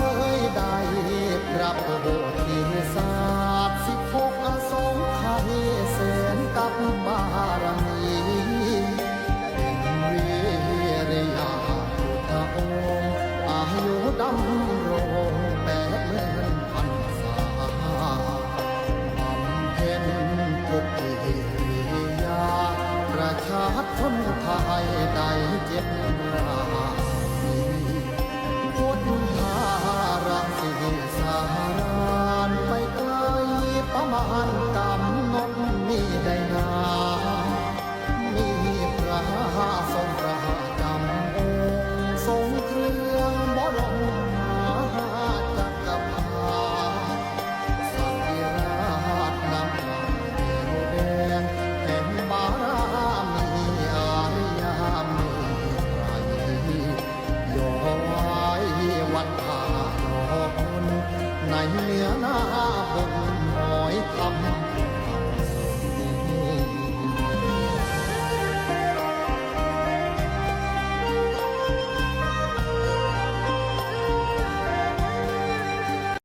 วยได้พระโบสถ์ที่ศาตว์สิบหกอสงไขยเสนกับบารมีเวิริยาพุทธองค์อายุดำรงแปดหมื่นพันษาบำเพ็ญทุกกิริยา ประชาชนไทยได้เจ็บรา